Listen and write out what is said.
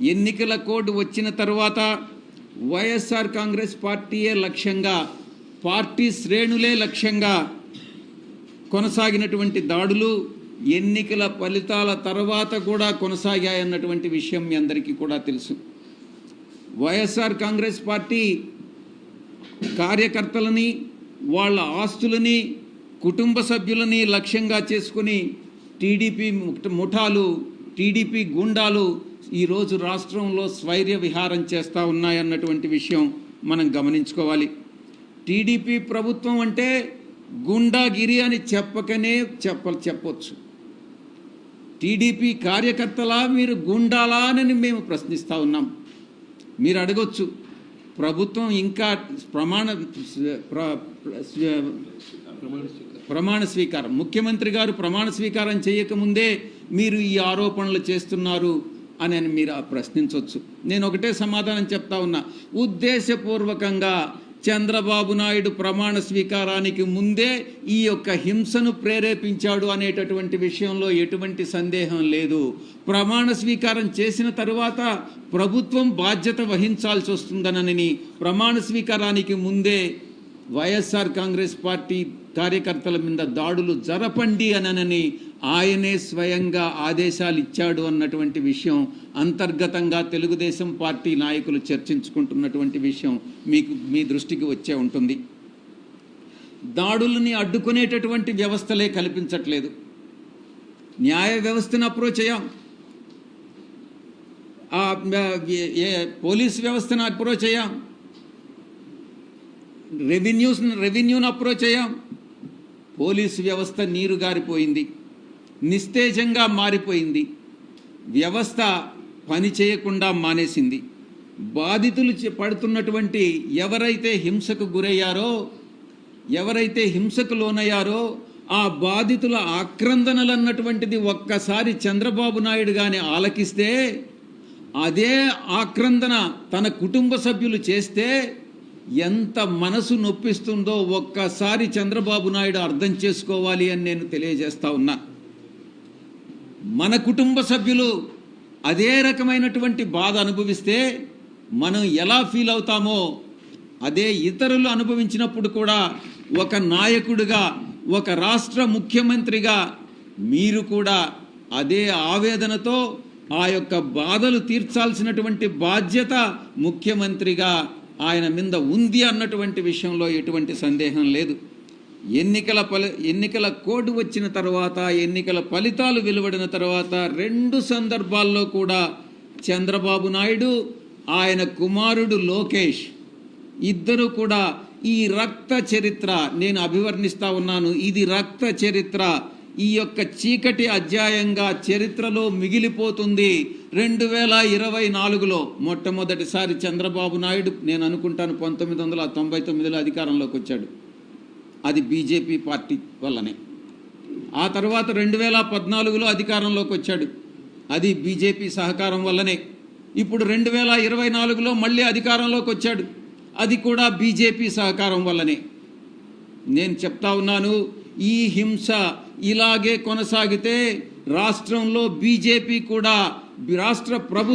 ఎన్నికల కోడ్ వచ్చిన తర్వాత వైఎస్ఆర్ కాంగ్రెస్ పార్టీయే లక్ష్యంగా పార్టీ శ్రేణులే లక్ష్యంగా కొనసాగినటువంటి దాడులు ఎన్నికల ఫలితాల తర్వాత కూడా కొనసాగాయన్నటువంటి విషయం మీ అందరికీ కూడా తెలుసు. వైఎస్ఆర్ కాంగ్రెస్ పార్టీ కార్యకర్తలని వాళ్ళ ఆస్తులని కుటుంబ సభ్యులని లక్ష్యంగా చేసుకుని టీడీపీ ముఠాలు టీడీపీ గుండాలు ఈరోజు రాష్ట్రంలో స్వైర్య విహారం చేస్తూ ఉన్నాయన్నటువంటి విషయం మనం గమనించుకోవాలి. టీడీపీ ప్రభుత్వం అంటే గుండాగిరి అని చెప్పకనే చెప్ప చెప్పొచ్చు. టీడీపీ కార్యకర్తలా మీరు గుండాలా అని మేము ప్రశ్నిస్తూ ఉన్నాం. మీరు అడగొచ్చు. ప్రభుత్వం ఇంకా ప్రమాణ ప్ర- ప్రమాణ స్వీకారం. ముఖ్యమంత్రి గారు ప్రమాణ స్వీకారం చేయకముందే మీరు ఈ ఆరోపణలు చేస్తున్నారు. అని అని మీరు ప్రశ్నించవచ్చు నేను ఒకటే సమాధానం చెప్తా ఉన్నా. ఉద్దేశపూర్వకంగా చంద్రబాబు నాయుడు ప్రమాణ స్వీకారానికి ముందే ఈ యొక్క హింసను ప్రేరేపించాడు అనేటటువంటి విషయంలో ఎటువంటి సందేహం లేదు. ప్రమాణ స్వీకారం చేసిన తరువాత ప్రభుత్వం బాధ్యత వహించాల్సి వస్తుందనని ప్రమాణ స్వీకారానికి ముందే వైఎస్ఆర్ కాంగ్రెస్ పార్టీ కార్యకర్తల మీద దాడులు జరపండి అనని ఆయనే స్వయంగా ఆదేశాలు ఇచ్చాడు అన్నటువంటి విషయం అంతర్గతంగా తెలుగుదేశం పార్టీ నాయకులు చర్చించుకుంటున్నటువంటి విషయం మీకు మీ దృష్టికి వచ్చే ఉంటుంది. దాడులని అడ్డుకునేటటువంటి వ్యవస్థలే కల్పించట్లేదు. న్యాయ వ్యవస్థను అప్రోచ్ అయ్యాం ఏ- పోలీస్ వ్యవస్థను అప్రోచ్ అయ్యాం రెవెన్యూస్ రెవెన్యూను అప్రోచ్ అయ్యాం పోలీసు వ్యవస్థ నీరు గారిపోయింది. నిస్తేజంగా మారిపోయింది. వ్యవస్థ పని చేయకుండా మానేసింది. బాధితులు చే- పడుతున్నటువంటి ఎవరైతే హింసకు గురయ్యారో ఎవరైతే హింసకు లోనయ్యారో ఆ బాధితుల ఆక్రందనలు అన్నటువంటిది ఒక్కసారి చంద్రబాబు నాయుడు గాని ఆలకిస్తే అదే ఆక్రందన తన కుటుంబ సభ్యులు చేస్తే ఎంత మనసు నొప్పిస్తుందో ఒక్కసారి చంద్రబాబు నాయుడు అర్థం చేసుకోవాలి అని నేను తెలియజేస్తా ఉన్నా. మన కుటుంబ సభ్యులు అదే రకమైనటువంటి బాధ అనుభవిస్తే మనం ఎలా ఫీల్ అవుతామో అదే ఇతరులు అనుభవించినప్పుడు కూడా ఒక నాయకుడిగా ఒక రాష్ట్ర ముఖ్యమంత్రిగా మీరు కూడా అదే ఆవేదనతో ఆ యొక్క బాధలు తీర్చాల్సినటువంటి బాధ్యత ముఖ్యమంత్రిగా ఆయన మీద ఉంది అన్నటువంటి విషయంలో ఎటువంటి సందేహం లేదు. ఎన్నికల ఫలి ఎన్నికల కోడ్ వచ్చిన తర్వాత ఎన్నికల ఫలితాలు వెలువడిన తర్వాత రెండు సందర్భాల్లో కూడా చంద్రబాబు నాయుడు ఆయన కుమారుడు లోకేష్ ఇద్దరు కూడా ఈ రక్త చరిత్ర నేను అభివర్ణిస్తా ఉన్నాను. ఇది రక్త చరిత్ర. ఈ యొక్క చీకటి అధ్యాయంగా చరిత్రలో మిగిలిపోతుంది. రెండు వేల ఇరవై నాలుగులో మొట్టమొదటిసారి చంద్రబాబు నాయుడు నేను అనుకుంటాను పంతొమ్మిది వందల తొంభై తొమ్మిదిలో అధికారంలోకి వచ్చాడు. అది బీజేపీ పార్టీ వల్లనే. ఆ తర్వాత రెండు వేల పద్నాలుగులో అధికారంలోకి వచ్చాడు. అది బీజేపీ సహకారం వల్లనే. ఇప్పుడు రెండు వేల ఇరవై నాలుగులో మళ్ళీ అధికారంలోకి వచ్చాడు. అది కూడా బీజేపీ సహకారం వల్లనే. నేను చెప్తా ఉన్నాను ఈ హింస ఇలాగే కొనసాగితే రాష్ట్రంలో బీజేపీ కూడా రాష్ట్ర ప్రభుత్వం